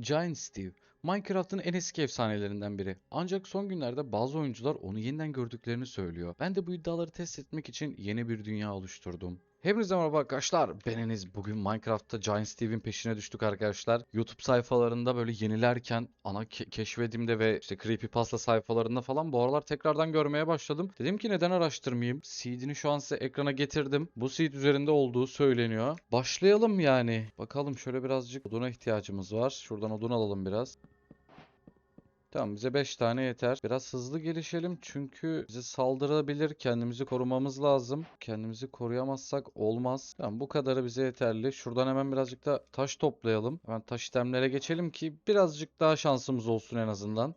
Giant Steve, Minecraft'ın en eski efsanelerinden biri. Ancak son günlerde bazı oyuncular onu yeniden gördüklerini söylüyor. Ben de bu iddiaları test etmek için yeni bir dünya oluşturdum. Hepinize merhaba arkadaşlar. Ben Enes. Bugün Minecraft'ta Giant Steve'in peşine düştük arkadaşlar. YouTube sayfalarında böyle yenilerken ana ke- keşfedimde ve işte Creepypasta sayfalarında falan bu aralar tekrardan görmeye başladım. Dedim ki neden araştırmayayım? Seed'ini şu an size ekrana getirdim. Bu seed üzerinde olduğu söyleniyor. Başlayalım yani. Bakalım şöyle birazcık oduna ihtiyacımız var. Şuradan odun alalım biraz. Tamam bize 5 tane yeter. Biraz hızlı gelişelim çünkü bize saldırabilir. Kendimizi korumamız lazım. Kendimizi koruyamazsak olmaz. Tamam bu kadarı bize yeterli. Şuradan hemen birazcık da taş toplayalım. Hemen taş itemlere geçelim ki birazcık daha şansımız olsun en azından.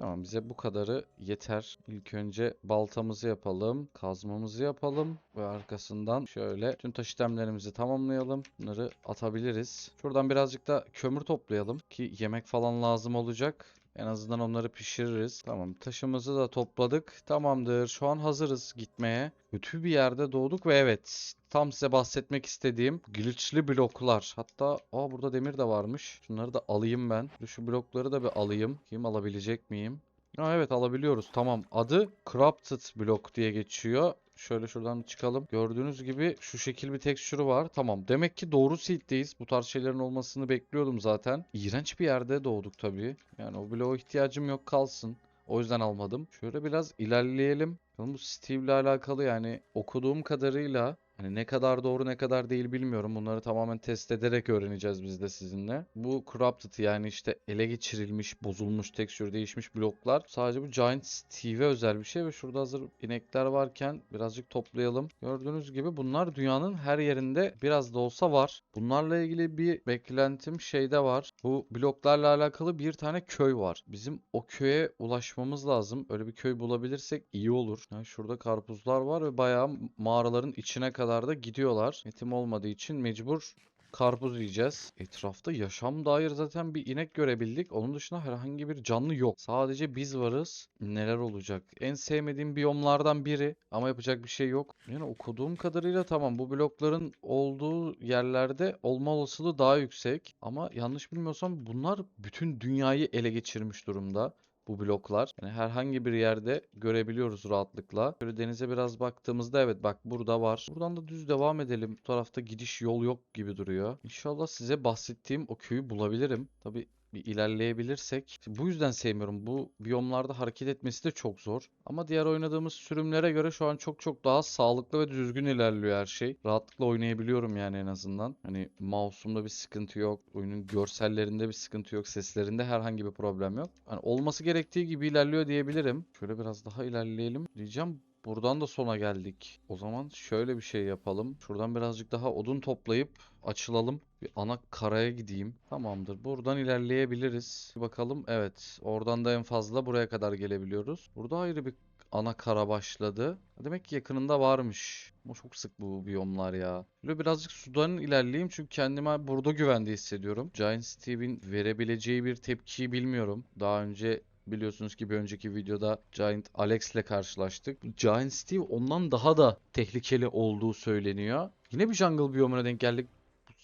Tamam bize bu kadarı yeter. İlk önce baltamızı yapalım. Kazmamızı yapalım. Ve arkasından şöyle tüm taş itemlerimizi tamamlayalım. Bunları atabiliriz. Şuradan birazcık da kömür toplayalım. Ki yemek falan lazım olacak. En azından onları pişiririz. Tamam taşımızı da topladık. Tamamdır. Şu an hazırız gitmeye. Kötü bir yerde doğduk ve evet tam size bahsetmek istediğim glitchli bloklar. Hatta aa burada demir de varmış. Şunları da alayım ben. Şu blokları da bir alayım. Kim alabilecek miyim? Aa, evet alabiliyoruz. Tamam. Adı Crafted Block diye geçiyor. Şöyle şuradan çıkalım. Gördüğünüz gibi şu şekil bir tekstürü var. Tamam. Demek ki doğru seed'deyiz. Bu tarz şeylerin olmasını bekliyordum zaten. İğrenç bir yerde doğduk tabii. Yani o bloğa ihtiyacım yok kalsın. O yüzden almadım. Şöyle biraz ilerleyelim. Bakalım bu Steve ile alakalı yani okuduğum kadarıyla Hani ne kadar doğru ne kadar değil bilmiyorum. Bunları tamamen test ederek öğreneceğiz biz de sizinle. Bu corrupted yani işte ele geçirilmiş, bozulmuş, tekstür değişmiş bloklar sadece bu Giant Steve'e özel bir şey ve şurada hazır inekler varken birazcık toplayalım. Gördüğünüz gibi bunlar dünyanın her yerinde biraz da olsa var. Bunlarla ilgili bir beklentim şeyde var. Bu bloklarla alakalı bir tane köy var. Bizim o köye ulaşmamız lazım. Öyle bir köy bulabilirsek iyi olur. Yani şurada karpuzlar var ve bayağı mağaraların içine kadar da gidiyorlar. Etim olmadığı için mecbur karpuz yiyeceğiz. Etrafta yaşam dair zaten bir inek görebildik. Onun dışında herhangi bir canlı yok. Sadece biz varız. Neler olacak? En sevmediğim biyomlardan biri ama yapacak bir şey yok. Yani okuduğum kadarıyla tamam bu blokların olduğu yerlerde olma olasılığı daha yüksek. Ama yanlış bilmiyorsam bunlar bütün dünyayı ele geçirmiş durumda bu bloklar. Yani herhangi bir yerde görebiliyoruz rahatlıkla. Böyle denize biraz baktığımızda evet bak burada var. Buradan da düz devam edelim. Bu tarafta gidiş yol yok gibi duruyor. İnşallah size bahsettiğim o köyü bulabilirim. Tabi bir ilerleyebilirsek. Bu yüzden sevmiyorum. Bu biyomlarda hareket etmesi de çok zor. Ama diğer oynadığımız sürümlere göre şu an çok çok daha sağlıklı ve düzgün ilerliyor her şey. Rahatlıkla oynayabiliyorum yani en azından. Hani mouse'umda bir sıkıntı yok. Oyunun görsellerinde bir sıkıntı yok. Seslerinde herhangi bir problem yok. Hani olması gerektiği gibi ilerliyor diyebilirim. Şöyle biraz daha ilerleyelim diyeceğim. Buradan da sona geldik. O zaman şöyle bir şey yapalım. Şuradan birazcık daha odun toplayıp açılalım. Bir ana karaya gideyim. Tamamdır. Buradan ilerleyebiliriz. Bir bakalım. Evet. Oradan da en fazla buraya kadar gelebiliyoruz. Burada ayrı bir ana kara başladı. Demek ki yakınında varmış. Ama çok sık bu biyomlar ya. Böyle birazcık sudan ilerleyeyim çünkü kendimi burada güvende hissediyorum. Giant Steve'in verebileceği bir tepkiyi bilmiyorum. Daha önce Biliyorsunuz ki bir önceki videoda Giant Alex ile karşılaştık. Giant Steve ondan daha da tehlikeli olduğu söyleniyor. Yine bir jungle biyomuna denk geldik.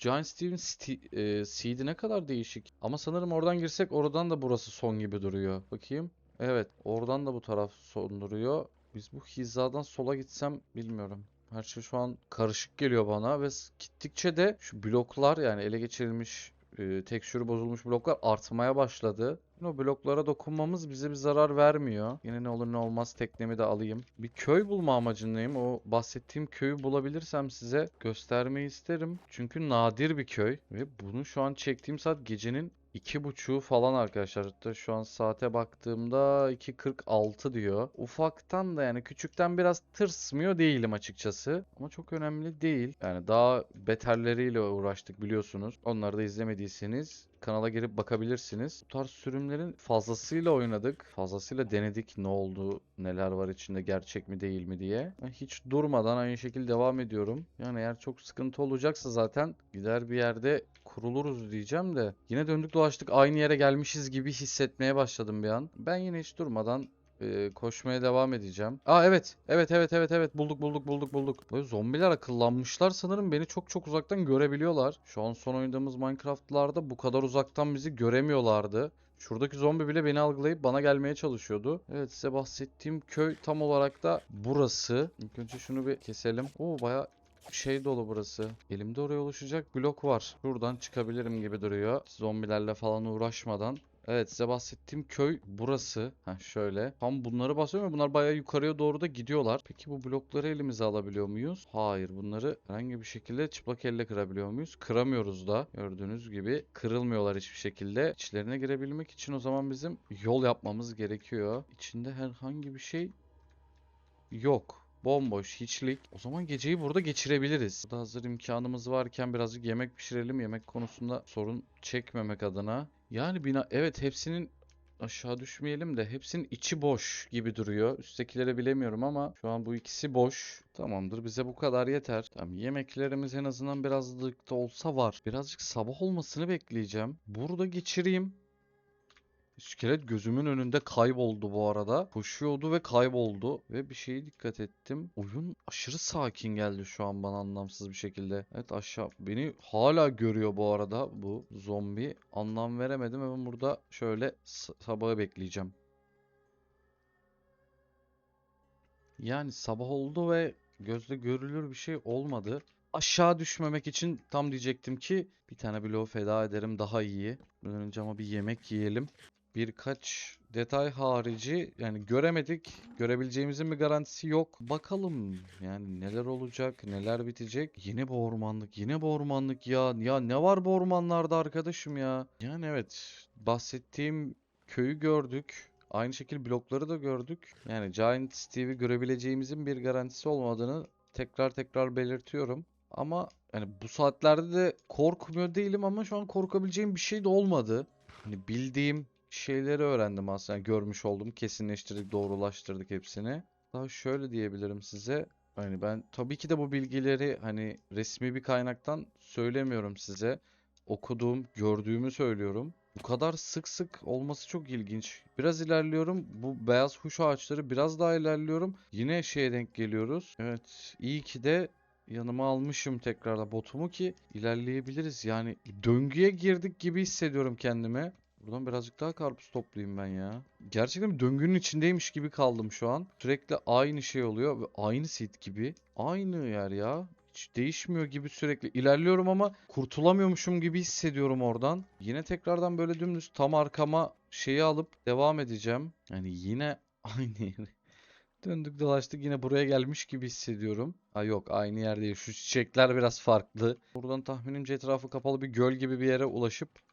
Giant Steve'in e, seed'i ne kadar değişik. Ama sanırım oradan girsek oradan da burası son gibi duruyor. Bakayım. Evet oradan da bu taraf son duruyor. Biz bu hizadan sola gitsem bilmiyorum. Her şey şu an karışık geliyor bana ve gittikçe de şu bloklar yani ele geçirilmiş e, tekstürü bozulmuş bloklar artmaya başladı. O bloklara dokunmamız bize bir zarar vermiyor. Yine ne olur ne olmaz teknemi de alayım. Bir köy bulma amacındayım. O bahsettiğim köyü bulabilirsem size göstermeyi isterim. Çünkü nadir bir köy. Ve bunu şu an çektiğim saat gecenin iki buçuğu falan arkadaşlar. Şu an saate baktığımda 2.46 diyor. Ufaktan da yani küçükten biraz tırsmıyor değilim açıkçası. Ama çok önemli değil. Yani daha beterleriyle uğraştık biliyorsunuz. Onları da izlemediyseniz kanala girip bakabilirsiniz. Bu tarz sürümlerin fazlasıyla oynadık. Fazlasıyla denedik ne oldu, neler var içinde gerçek mi değil mi diye. Hiç durmadan aynı şekilde devam ediyorum. Yani eğer çok sıkıntı olacaksa zaten gider bir yerde kuruluruz diyeceğim de. Yine döndük dolaştık aynı yere gelmişiz gibi hissetmeye başladım bir an. Ben yine hiç durmadan e, koşmaya devam edeceğim. Aa evet. Evet evet evet evet. Bulduk bulduk bulduk bulduk. Böyle zombiler akıllanmışlar sanırım. Beni çok çok uzaktan görebiliyorlar. Şu an son oynadığımız Minecraft'larda bu kadar uzaktan bizi göremiyorlardı. Şuradaki zombi bile beni algılayıp bana gelmeye çalışıyordu. Evet size bahsettiğim köy tam olarak da burası. İlk önce şunu bir keselim. Oo baya şey dolu burası. Elimde oraya oluşacak blok var. Buradan çıkabilirim gibi duruyor. Zombilerle falan uğraşmadan. Evet size bahsettiğim köy burası. Heh şöyle. Tam bunları basıyorum ve bunlar bayağı yukarıya doğru da gidiyorlar. Peki bu blokları elimize alabiliyor muyuz? Hayır bunları herhangi bir şekilde çıplak elle kırabiliyor muyuz? Kıramıyoruz da. Gördüğünüz gibi kırılmıyorlar hiçbir şekilde. İçlerine girebilmek için o zaman bizim yol yapmamız gerekiyor. İçinde herhangi bir şey yok. Bomboş, hiçlik. O zaman geceyi burada geçirebiliriz. Burada hazır imkanımız varken birazcık yemek pişirelim. Yemek konusunda sorun çekmemek adına. Yani bina evet hepsinin aşağı düşmeyelim de hepsinin içi boş gibi duruyor. Üsttekilere bilemiyorum ama şu an bu ikisi boş. Tamamdır bize bu kadar yeter. Tamam yemeklerimiz en azından birazcık da olsa var. Birazcık sabah olmasını bekleyeceğim. Burada geçireyim. İskelet gözümün önünde kayboldu bu arada. Koşuyordu ve kayboldu. Ve bir şeye dikkat ettim. Oyun aşırı sakin geldi şu an bana anlamsız bir şekilde. Evet aşağı. Beni hala görüyor bu arada bu zombi. Anlam veremedim. Hemen burada şöyle sabahı bekleyeceğim. Yani sabah oldu ve gözle görülür bir şey olmadı. Aşağı düşmemek için tam diyecektim ki bir tane bloğu feda ederim daha iyi. Önce ama bir yemek yiyelim birkaç detay harici yani göremedik. Görebileceğimizin bir garantisi yok. Bakalım yani neler olacak, neler bitecek. Yine bu ormanlık, yine bu ormanlık ya. Ya ne var bu ormanlarda arkadaşım ya? Yani evet bahsettiğim köyü gördük. Aynı şekilde blokları da gördük. Yani Giant Steve'i görebileceğimizin bir garantisi olmadığını tekrar tekrar belirtiyorum. Ama yani bu saatlerde de korkmuyor değilim ama şu an korkabileceğim bir şey de olmadı. Hani bildiğim şeyleri öğrendim aslında. Yani görmüş oldum. Kesinleştirdik, doğrulaştırdık hepsini. Daha şöyle diyebilirim size. Hani ben tabii ki de bu bilgileri hani resmi bir kaynaktan söylemiyorum size. Okuduğum, gördüğümü söylüyorum. Bu kadar sık sık olması çok ilginç. Biraz ilerliyorum. Bu beyaz huş ağaçları biraz daha ilerliyorum. Yine şeye denk geliyoruz. Evet, iyi ki de yanıma almışım tekrarda botumu ki ilerleyebiliriz. Yani döngüye girdik gibi hissediyorum kendimi. Buradan birazcık daha karpuz toplayayım ben ya. Gerçekten bir döngünün içindeymiş gibi kaldım şu an. Sürekli aynı şey oluyor ve aynı seed gibi. Aynı yer ya. Hiç değişmiyor gibi sürekli ilerliyorum ama kurtulamıyormuşum gibi hissediyorum oradan. Yine tekrardan böyle dümdüz tam arkama şeyi alıp devam edeceğim. Yani yine aynı yere. Döndük dolaştık yine buraya gelmiş gibi hissediyorum. Ha yok aynı yer değil. Şu çiçekler biraz farklı. Buradan tahminimce etrafı kapalı bir göl gibi bir yere ulaşıp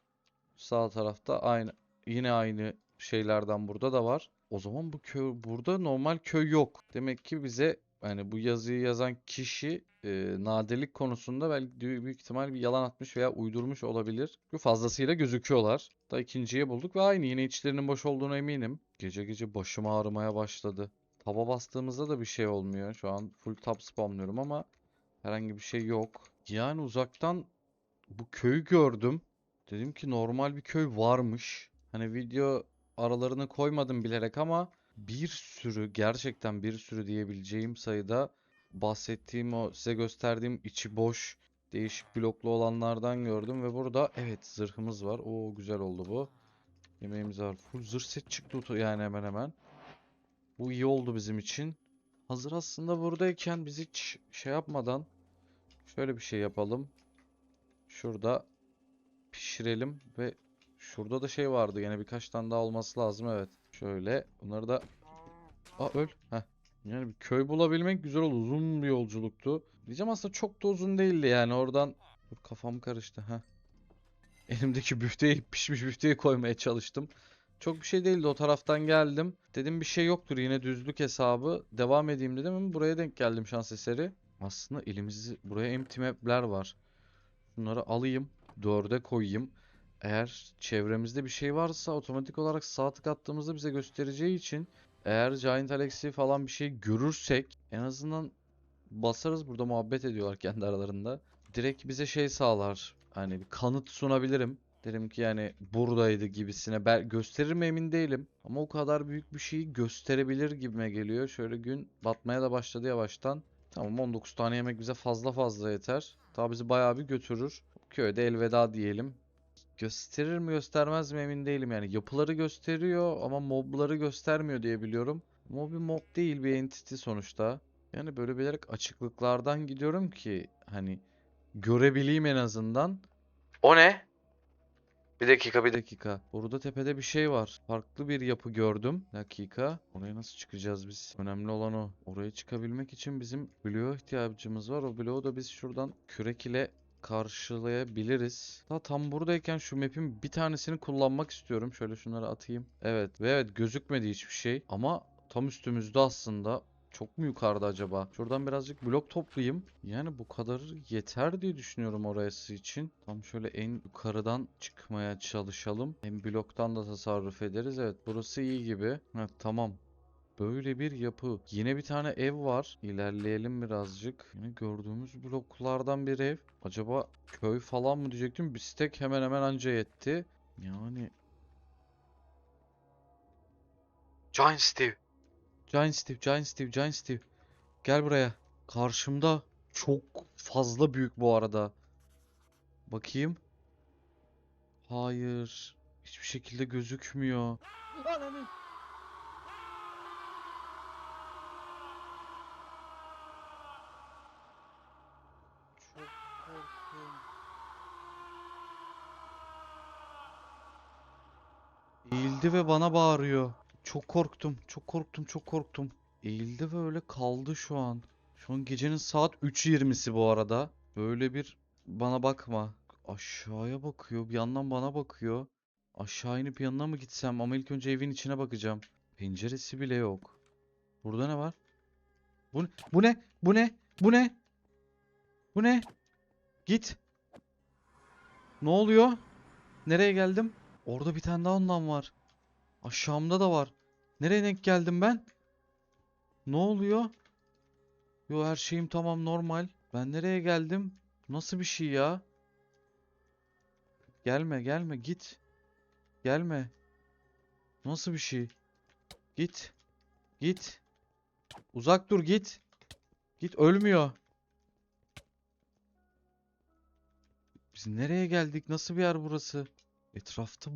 Sağ tarafta aynı yine aynı şeylerden burada da var. O zaman bu köy burada normal köy yok. Demek ki bize yani bu yazıyı yazan kişi e, nadirlik konusunda belki büyük ihtimal bir yalan atmış veya uydurmuş olabilir. Çünkü fazlasıyla gözüküyorlar. Da ikinciye bulduk ve aynı yine içlerinin boş olduğuna eminim. Gece gece başım ağrımaya başladı. Taba bastığımızda da bir şey olmuyor. Şu an full tab spamlıyorum ama herhangi bir şey yok. Yani uzaktan bu köyü gördüm. Dedim ki normal bir köy varmış. Hani video aralarını koymadım bilerek ama bir sürü gerçekten bir sürü diyebileceğim sayıda bahsettiğim o size gösterdiğim içi boş değişik bloklu olanlardan gördüm ve burada evet zırhımız var. Oo güzel oldu bu. Yemeğimiz var. Full zırh set çıktı yani hemen hemen. Bu iyi oldu bizim için. Hazır aslında buradayken biz hiç şey yapmadan şöyle bir şey yapalım. Şurada pişirelim ve şurada da şey vardı yine birkaç tane daha olması lazım evet. Şöyle bunları da Aa öl. Heh. Yani bir köy bulabilmek güzel oldu. Uzun bir yolculuktu. Diyeceğim aslında çok da uzun değildi yani oradan Dur, kafam karıştı ha. Elimdeki büfteyi pişmiş büfteyi koymaya çalıştım. Çok bir şey değildi o taraftan geldim. Dedim bir şey yoktur yine düzlük hesabı. Devam edeyim dedim ama buraya denk geldim şans eseri. Aslında elimizi buraya empty map'ler var. Bunları alayım. Dörde koyayım. Eğer çevremizde bir şey varsa otomatik olarak sağ tık attığımızda bize göstereceği için eğer Giant Alex'i falan bir şey görürsek en azından basarız burada muhabbet ediyorlar kendi aralarında. Direkt bize şey sağlar. Hani bir kanıt sunabilirim. Derim ki yani buradaydı gibisine. Ben gösterir mi emin değilim. Ama o kadar büyük bir şeyi gösterebilir gibime geliyor. Şöyle gün batmaya da başladı yavaştan. Tamam 19 tane yemek bize fazla fazla yeter. Daha bizi bayağı bir götürür. Köyde elveda diyelim. Gösterir mi göstermez mi emin değilim yani. Yapıları gösteriyor ama mobları göstermiyor diye biliyorum. Mob bir mob değil bir entity sonuçta. Yani böyle bilerek açıklıklardan gidiyorum ki hani görebileyim en azından. O ne? Bir dakika bir dakika. Burada tepede bir şey var. Farklı bir yapı gördüm. Dakika. Oraya nasıl çıkacağız biz? Önemli olan o. Oraya çıkabilmek için bizim bloğa ihtiyacımız var. O bloğu da biz şuradan kürek ile karşılayabiliriz. Daha tam buradayken şu map'in bir tanesini kullanmak istiyorum. Şöyle şunları atayım. Evet ve evet gözükmedi hiçbir şey. Ama tam üstümüzde aslında. Çok mu yukarıda acaba? Şuradan birazcık blok toplayayım. Yani bu kadar yeter diye düşünüyorum orası için. Tam şöyle en yukarıdan çıkmaya çalışalım. Hem bloktan da tasarruf ederiz. Evet burası iyi gibi. Evet tamam. Böyle bir yapı. Yine bir tane ev var. İlerleyelim birazcık. Yine gördüğümüz bloklardan bir ev. Acaba köy falan mı diyecektim. Bir stek hemen hemen anca yetti. Yani Giant Steve. Giant Steve, Giant Steve, Giant Steve. Gel buraya. Karşımda çok fazla büyük bu arada. Bakayım. Hayır. Hiçbir şekilde gözükmüyor. Ananı. Çok korktum. Eğildi ve bana bağırıyor. Çok korktum. Çok korktum. Çok korktum. Eğildi ve öyle kaldı şu an. Şu an gecenin saat 3.20'si bu arada. Böyle bir bana bakma. Aşağıya bakıyor. Bir yandan bana bakıyor. Aşağı inip yanına mı gitsem? Ama ilk önce evin içine bakacağım. Penceresi bile yok. Burada ne var? Bu, bu ne? Bu ne? Bu ne? Bu ne? Git. Ne oluyor? Nereye geldim? Orada bir tane daha ondan var. Aşağımda da var. Nereye denk geldim ben? Ne oluyor? Yo her şeyim tamam normal. Ben nereye geldim? Nasıl bir şey ya? Gelme gelme git. Gelme. Nasıl bir şey? Git. Git. Uzak dur git. Git ölmüyor. Biz nereye geldik? Nasıl bir yer burası? Etrafta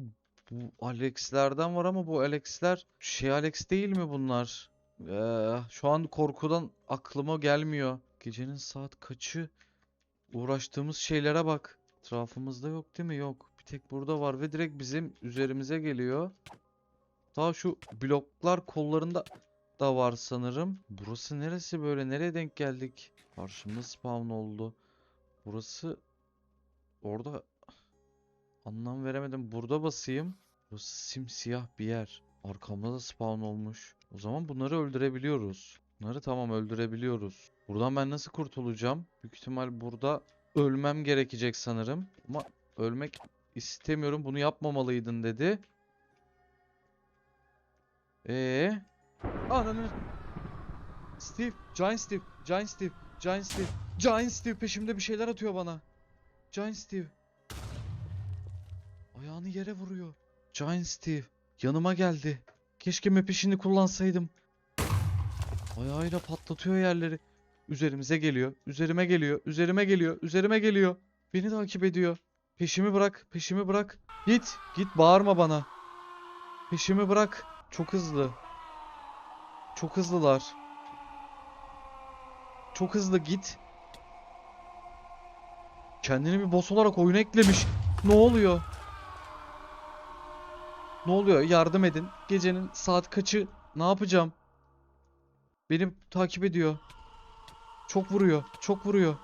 bu Alex'lerden var ama bu Alex'ler şey Alex değil mi bunlar? Ee, şu an korkudan aklıma gelmiyor. Gecenin saat kaçı? Uğraştığımız şeylere bak. Etrafımızda yok değil mi? Yok. Bir tek burada var ve direkt bizim üzerimize geliyor. Daha şu bloklar kollarında da var sanırım. Burası neresi böyle? Nereye denk geldik? Karşımda spawn oldu. Burası orada Anlam veremedim. Burada basayım. Burası simsiyah bir yer. Arkamda da spawn olmuş. O zaman bunları öldürebiliyoruz. Bunları tamam öldürebiliyoruz. Buradan ben nasıl kurtulacağım? Büyük ihtimal burada ölmem gerekecek sanırım. Ama ölmek istemiyorum. Bunu yapmamalıydın dedi. Ee? Ananı. Steve, Giant Steve, Giant Steve, Giant Steve, Giant Steve peşimde bir şeyler atıyor bana. Giant Steve. Ayağını yere vuruyor. Giant Steve yanıma geldi. Keşke map işini kullansaydım. Ayağıyla patlatıyor yerleri. Üzerimize geliyor. Üzerime geliyor. Üzerime geliyor. Üzerime geliyor. Beni takip ediyor. Peşimi bırak. Peşimi bırak. Git. Git bağırma bana. Peşimi bırak. Çok hızlı. Çok hızlılar. Çok hızlı git. Kendini bir boss olarak oyuna eklemiş. Ne oluyor? Ne oluyor? Yardım edin. Gecenin saat kaçı? Ne yapacağım? Beni takip ediyor. Çok vuruyor. Çok vuruyor.